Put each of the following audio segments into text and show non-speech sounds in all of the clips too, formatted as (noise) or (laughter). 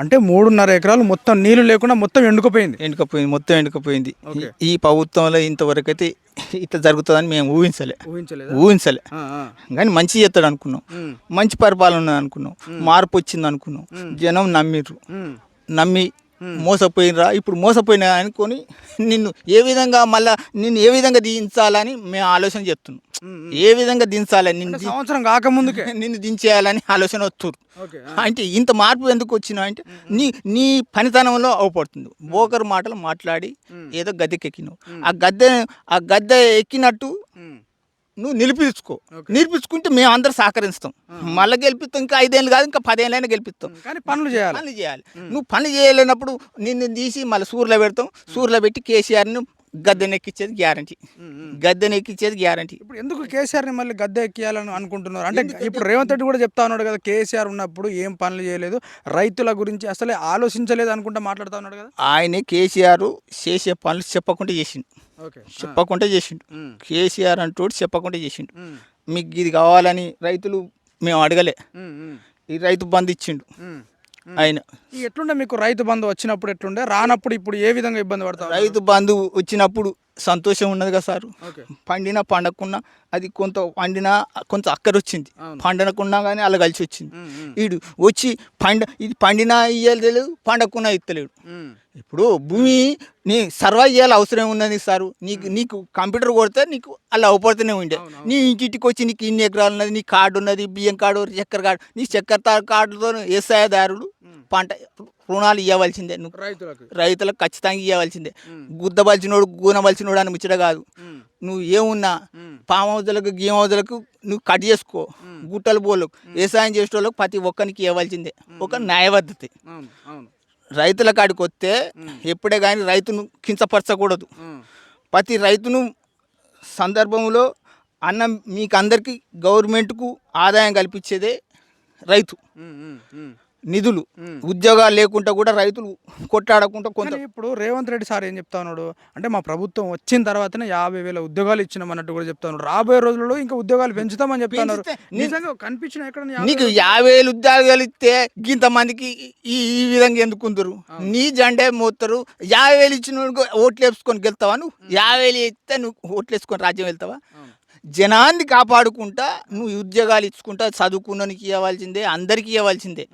అంటే మూడున్నర ఎకరాలు మొత్తం నీళ్ళు లేకుండా మొత్తం ఎండుకుపోయింది. ఎండుకపోయింది మొత్తం ఎండుకపోయింది. ఈ- ప్రభుత్వంలో ఇంతవరకు అయితే ఇట్లా జరుగుతుందని మేము ఊహించలే. ఊహించలే. కానీ మంచి చేస్తాడు అనుకున్నాం. మంచి పరిపాలన అనుకున్నాం. మార్పు వచ్చింది అనుకున్నాం. జనం నమ్మిర్రు. నమ్మి మోసపోయినరా? ఇప్పుడు మోసపోయినా అనుకొని నిన్ను ఏ విధంగా మళ్ళా నిన్ను ఏ విధంగా దించాలని మేము ఆలోచన చేస్తున్నాం. ఏ విధంగా దించాలని నిన్ను సంవత్సరం కాకముందుకే. (laughs) నిన్ను దించేయాలని ఆలోచన వస్తున్నారు అంటే ఇంత మార్పు ఎందుకు వచ్చినా అంటే నీ నీ పనితనంలో అవపడుతుంది. బోకర్ మాటలు మాట్లాడి ఏదో గద్దెకెక్కినావు. ఆ గద్దె ఆ గద్దె ఎక్కినట్టు నువ్వు నిలిపించుకో నిలిపించుకుంటే మేము అందరు సహకరిస్తాం. మళ్ళీ గెలిపిస్తాం ఇంకా ఐదేళ్ళు కాదు ఇంకా పదేళ్ళైనా గెలిపిస్తాం. కానీ పనులు చేయాలి. పనులు చేయాలి. నువ్వు పనులు చేయలేనప్పుడు నిన్ను తీసి మళ్ళీ సూర్లో పెడతాం. సూర్లో పెట్టి కేసీఆర్ని గద్దెనెక్కిచ్చేది గ్యారంటీ. గద్దెనెక్కిచ్చేది గ్యారంటీ. ఇప్పుడు ఎందుకు కేసీఆర్ని మళ్ళీ గద్దె ఎక్కియాలని అనుకుంటున్నారు? అంటే ఇప్పుడు రేవంత్ రెడ్డి కూడా చెప్తా ఉన్నాడు కదా కేసీఆర్ ఉన్నప్పుడు ఏం పనులు చేయలేదు రైతుల గురించి అసలే ఆలోచించలేదు అనుకుంటా మాట్లాడుతా ఉన్నాడు కదా. ఆయన కేసీఆర్ చేసే పనులు చెప్పకుండా చేసిండు. చెప్పకుండా చేసిండు. కేసీఆర్ అంటూ చెప్పకుండా చేసిండు. మీకు ఇది కావాలని రైతులు మేము అడగలే. ఈ రైతు బంధు ఇచ్చిండు. ఆయన. ఎట్లుండే మీకు రైతు బంధు వచ్చినప్పుడు ఎట్లుండే? రానప్పుడు ఇప్పుడు ఏ విధంగా ఇబ్బంది పడతావు రైతు బంధు వచ్చినప్పుడు సంతోషం ఉన్నది కదా సారు. పండిన పండకున్నా అది కొంత పండినా కొంత అక్కర వచ్చింది. అవును. పండనకున్నా కానీ అలా కలిసి వచ్చింది. వీడు వచ్చి పండ ఇది పండినా ఇయ్యలేదు పండకున్నా ఇత్తలేడు. ఇప్పుడు భూమి నీ సర్వైవ్ చేయాలి అవసరం ఉన్నది సారు. నీకు నీకు కంప్యూటర్ కొడితే నీకు అలా అవపడుతూనే ఉండే. నీ ఇంటికి వచ్చి నీకు ఇన్ని ఎకరాలు ఉన్నది నీ కార్డు ఉన్నది బియ్యం కార్డు చక్కెర కార్డు నీ చక్కెర కార్డుతో వ్యవసాయదారుడు పంట రుణాలు ఇవ్వవలసిందే నువ్వు రైతులకు. రైతులకు ఖచ్చితంగా ఇవ్వవలసిందే గుద్దబలిచినోడు గూనబలిచినోడు అని ముచ్చట కాదు. నువ్వు ఏమున్నా పామ్ హౌజులకు గేమ్ హౌజులకు నువ్వు కట్ చేసుకో. గుట్టలు పోలకు వ్యవసాయం చేసే వాళ్ళకి ప్రతి ఒక్కరికి ఇవ్వాల్సిందే ఒక న్యాయబద్ధత. రైతుల కాడికి వస్తే ఎప్పుడే కానీ రైతును కించపరచకూడదు. ప్రతి రైతును సందర్భంలో అన్న మీకు అందరికీ గవర్నమెంట్కు ఆదాయం కల్పించేదే రైతు. నిధులు ఉద్యోగాలు లేకుండా కూడా రైతులు కొట్టాడకుండా కొంత ఇప్పుడు రేవంత్ రెడ్డి సార్ ఏం చెప్తా ఉన్నాడు అంటే మా ప్రభుత్వం వచ్చిన తర్వాతనే యాభై వేల ఉద్యోగాలు ఇచ్చినాం అన్నట్టు కూడా చెప్తా ఉన్నాడు రాబోయే రోజుల్లో ఇంకా ఉద్యోగాలు పెంచుతామని చెప్తా ఉన్నారు పెంచితే నీ- నిజంగా కనిపించిన ఎక్కడ నీకు యాభై వేలు ఉద్యోగాలు ఇస్తే ఇంతమందికి ఈ ఈ విధంగా ఎందుకుందరు? నీ జెండే మోస్తారు యాభై వేలు ఇచ్చిన ఓట్లు వేసుకొని గెలుతావా నువ్వు? యాభై వేలు ఇస్తే నువ్వు ఓట్లు వేసుకొని రాజ్యం వెళ్తావా? జనాన్ని కాపాడుకుంటా నువ్వు ఉద్యోగాలు ఇచ్చుకుంటా చదువుకున్ననికి ఇవ్వాల్సిందే అందరికీ ఇవ్వాల్సిందే.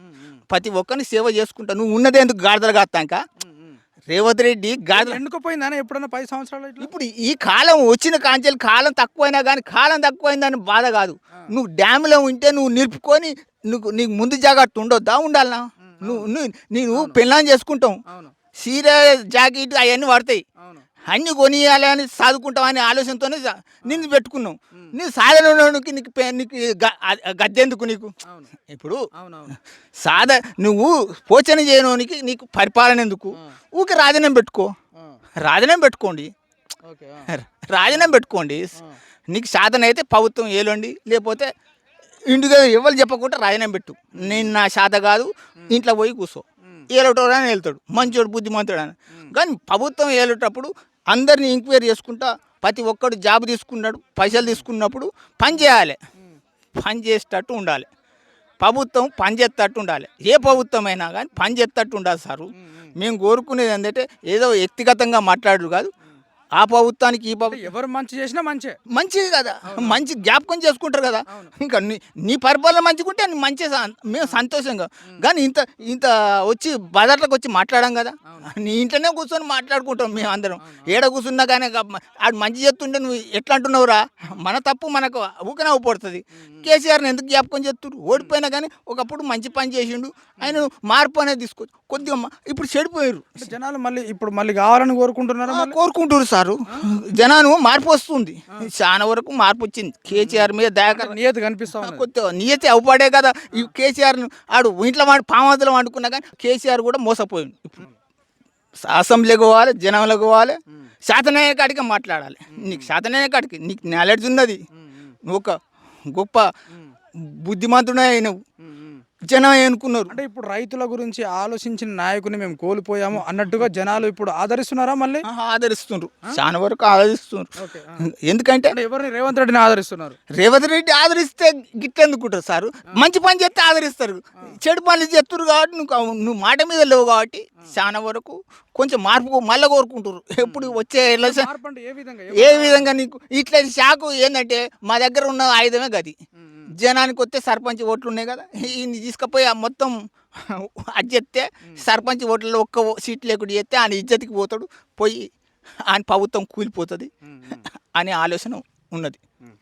ప్రతి ఒక్కరిని సేవ చేసుకుంటా. నువ్వు ఉన్నదే ఎందుకు గాడిదలు కాస్తాక? రేవంత్ రెడ్డి గాడిద ఎండుకుపోయిందని ఎప్పుడన్నా పది సంవత్సరాలు ఇప్పుడు ఈ కాలం వచ్చిన కాంచెలు కాలం తక్కువైనా కానీ కాలం తక్కువైందని బాధ కాదు. నువ్వు డ్యామ్లో ఉంటే నువ్వు నిలుపుకొని నువ్వు నీకు ముందు జాగ్రత్త ఉండొద్దా ఉండాలనా? నువ్వు నువ్వు నువ్వు పెళ్ళాం చేసుకుంటావు అవును. సీర జాకెట్ అవన్నీ పడతాయి అన్ని కొనియాలి అని చదువుకుంటాం అనే ఆలోచనతోనే నిన్ను పెట్టుకున్నావు. నీ సాధనలోనికి నీకు నీకు గద్దెందుకు నీకు? ఇప్పుడు సాధ నువ్వు పోచన చేయడానికి నీకు పరిపాలన ఎందుకు? ఊకే రాజనం పెట్టుకో. రాజనం పెట్టుకోండి. ఓకే రాజీనామా పెట్టుకోండి. నీకు సాధన అయితే ప్రభుత్వం ఏలండి లేకపోతే ఇంటిగా ఎవరు చెప్పకుండా రాజీనామా పెట్టు. నేను నా శాత కాదు ఇంట్లో పోయి కూర్చో ఏలటోడు అని వెళ్తాడు మంచోడు బుద్ధిమంతుడు అని కానీ ప్రభుత్వం ఏలేటప్పుడు అందరిని ఎంక్వైరీ చేసుకుంటా ప్రతి ఒక్కడు జాబ్ తీసుకున్నాడు పైసలు తీసుకున్నప్పుడు పని చేయాలి. పని చేసేటట్టు ఉండాలి. ప్రభుత్వం పని చేసేటట్టు ఉండాలి. ఏ ప్రభుత్వం అయినా కానీ పని చేసేటట్టు ఉండాలి సారు. మేము కోరుకునేది ఏంటంటే ఏదో వ్యక్తిగతంగా మాట్లాడరు కాదు ఆ ప్రభుత్వానికి ఈ ప్రభుత్వం ఎవరు మంచి చేసినా మంచే. మంచిది కదా. మంచి జ్ఞాపకం చేసుకుంటారు కదా. ఇంకా నీ నీ పరిపాలన మంచిగుంటే నీ మంచి మేము సంతోషంగా. కానీ ఇంత ఇంత వచ్చి బజార్లకు వచ్చి మాట్లాడాం కదా. నీ ఇంట్లోనే కూర్చొని మాట్లాడుకుంటాం మేము అందరం. ఏడ కూర్చున్నా కానీ ఆడు మంచి చేస్తుంటే నువ్వు ఎట్లా అంటున్నావురా మన తప్పు మనకు ఊకనే అవుపడుతుంది కేసీఆర్ని ఎందుకు జ్ఞాపకం చేస్తున్నారు ఓడిపోయినా కానీ ఒకప్పుడు మంచి పని చేసిండు. ఆయన మార్పు అనేది తీసుకోవచ్చు కొద్దిగా ఇప్పుడు చెడిపోయారు జనాలు మళ్ళీ ఇప్పుడు మళ్ళీ కావాలని కోరుకుంటున్నారా ఆ, కోరుకుంటారు సారు జనాను మార్పు వస్తుంది. చాలా వరకు మార్పు వచ్చింది. కేసీఆర్ మీద దయాకర నియతి కనిపిస్తా ఉన్నది. కొద్దిగా నియతి అవపడే కదా. ఈ కేసీఆర్ ఆడు ఇంట్లో వాడు పామతులు వండుకున్నా కానీ కేసీఆర్ కూడా మోసపోయింది ఇప్పుడు అసెంబ్లీకి పోవాలి జనంలోకి పోవాలి శాతనయ్య కాడికి మాట్లాడాలి. నీకు శాతనయ్య కాడికి నీకు నాలెడ్జ్ ఉన్నది. నువ్వు ఒక గొప్ప బుద్ధిమంతుడే అయినవు జనం అనుకున్నారు. అంటే ఇప్పుడు రైతుల గురించి ఆలోచించిన నాయకుని మేము కోల్పోయాము అన్నట్టుగా జనాలు ఇప్పుడు ఆదరిస్తున్నారా మళ్ళీ? ఆహా, ఆదరిస్తుండ్రు. చాలా వరకు ఆదరిస్తుండ్రు. ఓకే ఎందుకంటే ఎవరిని రేవంత్ రెడ్డిని ఆదరిస్తున్నారు? రేవంత్ రెడ్డి ఆదరిస్తే గిట్టెందుకుంటారు సార్? మంచి పని చేస్తే ఆదరిస్తారు. చెడు పనులు చేస్తారు కాబట్టి నువ్వు నువ్వు మాట మీద లేవు కాబట్టి చాలా వరకు కొంచెం మార్పు మళ్ళీ కోరుకుంటారు ఎప్పుడు వచ్చే ఏ విధంగా? ఏ విధంగా నీకు? ఇట్లా షాకు ఏంటంటే మా దగ్గర ఉన్న ఆయుధమే గది. జనానికి వస్తే సర్పంచ్ ఓట్లు ఉన్నాయి కదా ఈయన్ని తీసుకుపోయి ఆ మొత్తం చెప్తే సర్పంచ్ ఓట్లలో ఒక్క సీట్ లేకుండా చేస్తే ఆయన ఇజ్జతికి పోతాడు. పోయి ఆయన ప్రభుత్వం కూలిపోతుంది అనే ఆలోచన ఉన్నది.